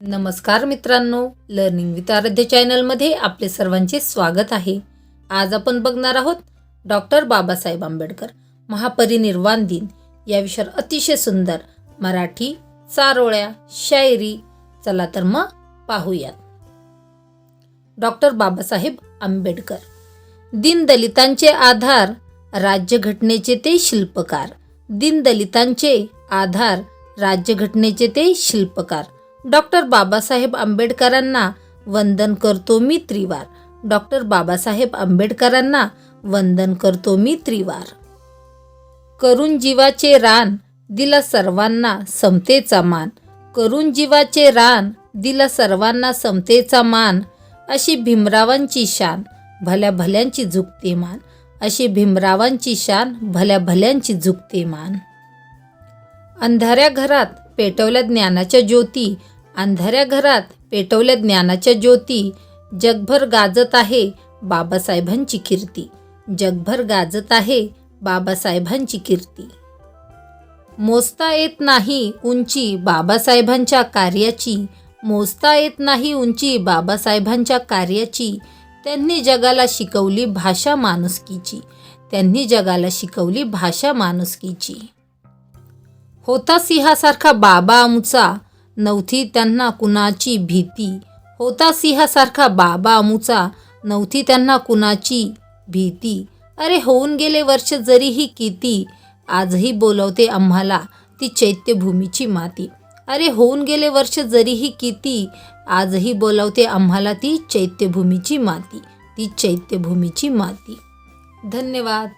नमस्कार मित्रांनो learning with आराध्य चॅनलमध्ये आपले सर्वांचे स्वागत आहे. आज आपण बघणार आहोत डॉक्टर बाबासाहेब आंबेडकर महापरिनिर्वाण दिन. या विषयावर अतिशय सुंदर मराठी चारोळ्या शायरी चला तर मग पाहूयात. डॉक्टर बाबासाहेब आंबेडकर. दीनदलितांचे आधार राज्यघटनेचे ते शिल्पकार. दीनदलितांचे आधार राज्यघटनेचे ते शिल्पकार. डॉक्टर बाबासाहेब आंबेडकरांना वंदन करतो मी त्रिवार. डॉक्टर बाबासाहेब आंबेडकरांना वंदन करतो मी त्रिवार. करून जीवाचे रान दिला सर्वांना समतेचा मान. करून जीवाचे रान दिला सर्वांना समतेचा मान. अशी भीमरावांची शान भल्या भल्यांची झुकते मान. अशी भीमरावांची शान भल्या भल्यांची झुकते मान. अंधाऱ्या घरात पेटवल्या ज्ञानाच्या ज्योती. अंधाऱ्या घरात पेटवल्या ज्ञानाच्या ज्योती. जगभर गाजत आहे बाबासाहेबांची कीर्ती. जगभर गाजत आहे बाबासाहेबांची कीर्ती. मोजता येत नाही उंची बाबासाहेबांच्या कार्याची. मोजता येत नाही उंची बाबासाहेबांच्या कार्याची. त्यांनी जगाला शिकवली भाषा माणुसकीची. त्यांनी जगाला शिकवली भाषा माणुसकीची. होता सिंहासारखा बाबा आमचा. नव्हती त्यांना कुणाची भीती? होता सिंहासारखा बाबा आमचा. नव्हती त्यांना कुणाची भीती? अरे होऊन गेले वर्ष जरीही किती. आजही बोलवते आम्हाला ती चैत्यभूमीची माती. अरे होऊन गेले वर्ष जरीही किती. आजही बोलवते आम्हाला ती चैत्यभूमीची माती. ती चैत्यभूमीची माती. धन्यवाद.